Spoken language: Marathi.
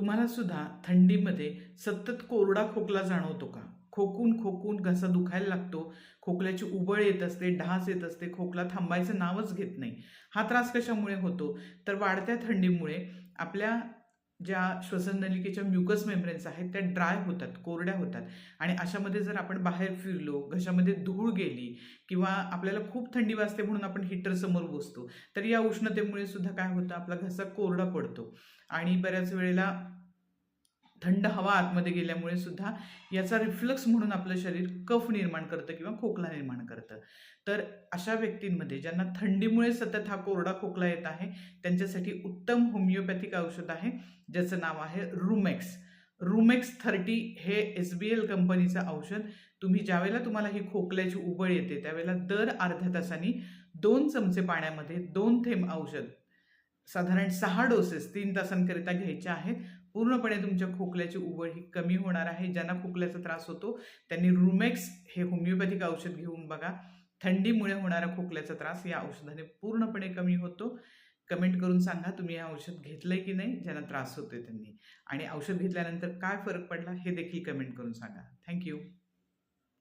तुम्हाला सुद्धा थंडीमध्ये सतत कोरडा खोकला जाणवतो का? खोकून खोकून घसा दुखायला लागतो. खोकल्याची उबळ येत असते ढास येत असते खोकला थांबायचं नावच घेत नाही. हा त्रास कशामुळे होतो? तर वाढत्या थंडीमुळे आपल्या ज्या श्वसननलिकेच्या म्युकस मेम्ब्रेन्स आहेत त्या ड्राय होतात कोरड्या होतात. आणि अशामध्ये जर आपण बाहेर फिरलो घशामध्ये धूळ गेली किंवा आपल्याला खूप थंडी वाजते म्हणून आपण हीटर समोर बसतो तर या उष्णतेमुळे सुद्धा काय होतं? आपला घसा कोरडा पडतो. आणि बऱ्याच वेळेला थंड हवा आतमध्ये गेल्यामुळे सुद्धा याचा रिफ्लक्स म्हणून आपलं शरीर कफ निर्माण करतं किंवा खोकला निर्माण करतं. तर अशा व्यक्तींमध्ये ज्यांना थंडीमुळे सतत हा कोरडा खोकला येत आहे त्यांच्यासाठी उत्तम होमिओपॅथिक औषध आहे ज्याचं नाव आहे रुमेक्स रुमेक्स थर्टी हे एस बी एल कंपनीचं औषध. तुम्ही ज्यावेळेला तुम्हाला ही खोकल्याची उबळ येते त्यावेळेला दर अर्ध्या तासांनी दोन चमचे पाण्यामध्ये दोन थेंब औषध साधारण सहा डोसेस तीन तासांकरिता घ्यायचे आहेत. पूर्णपणे तुमच्या खोकल्याची उबळ ही कमी होणार आहे. ज्यांना खोकल्याचा त्रास होतो त्यांनी रुमेक्स हे होमिओपॅथिक औषध घेऊन बघा. थंडीमुळे होणारा खोकल्याचा त्रास या औषधाने पूर्णपणे कमी होतो. कमेंट करून सांगा तुम्ही हे औषध घेतलंय की नाही? ज्यांना त्रास होतोय त्यांनी. आणि औषध घेतल्यानंतर काय फरक पडला हे देखील कमेंट करून सांगा. थँक्यू